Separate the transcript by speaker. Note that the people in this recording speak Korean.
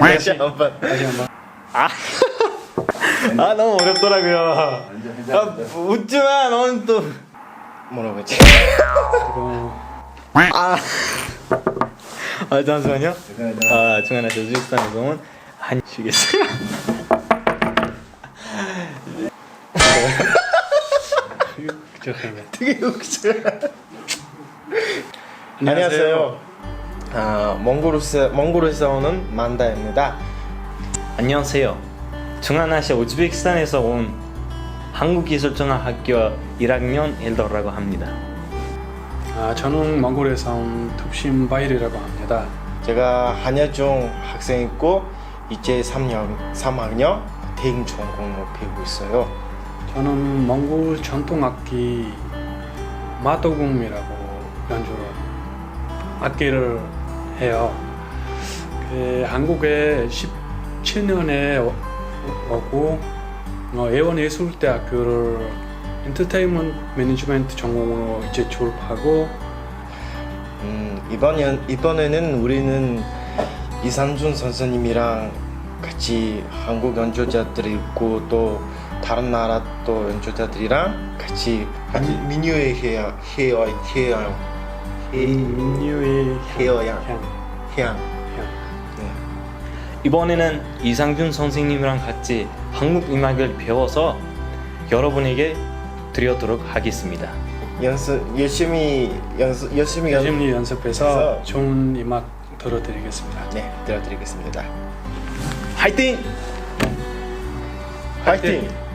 Speaker 1: 다시 한 번.
Speaker 2: 다시 한번.
Speaker 3: 아 너무 어렵더라고요. 아, 웃지마 너는 또.
Speaker 1: 뭐라고 했지?
Speaker 3: 아. 아 잠시만요. 아 중간에서 우즈베키스탄에서 온 한식이었어요.
Speaker 2: 잠깐만.
Speaker 1: 되게 웃겨. 안녕하세요. 아 몽골에서 몽골에서 오는 만다입니다.
Speaker 3: 안녕하세요. 중앙아시아 우즈베키스탄에서 온 한국기술종합학교 1학년 엘더라고 합니다.
Speaker 2: 아, 저는 몽골에서 온 툭신 바이리라고 합니다.
Speaker 1: 제가 한예종 학생이고 이제 3년 3학년 대인 전공을 배우고 있어요.
Speaker 2: 저는 몽골 전통 악기 마도금이라고 연주를 악기를 해요. 그 한국에 17년에 오고 어, 애원예술대학교를 엔터테인먼트 매니지먼트 전공으로 이제 졸업하고
Speaker 1: 음, 이번 연, 이번에는 우리는 이상준 선생님이랑 같이 한국 연주자들이 있고 또 다른 나라 또 연주자들이랑 같이 민요의 해야 해야 해야
Speaker 2: 민요의
Speaker 1: 해어양
Speaker 2: 향.
Speaker 1: 네.
Speaker 3: 이번에는 이상준 선생님이랑 같이 한국 음악을 배워서 여러분에게 드리도록 하겠습니다.
Speaker 1: 연습 열심히 연습 열심히 연,
Speaker 2: 열심히 연습해서
Speaker 1: 그래서-
Speaker 2: 좋은 음악 들어드리겠습니다.
Speaker 1: 네 들려드리겠습니다.
Speaker 3: 화이팅!
Speaker 1: 화이팅!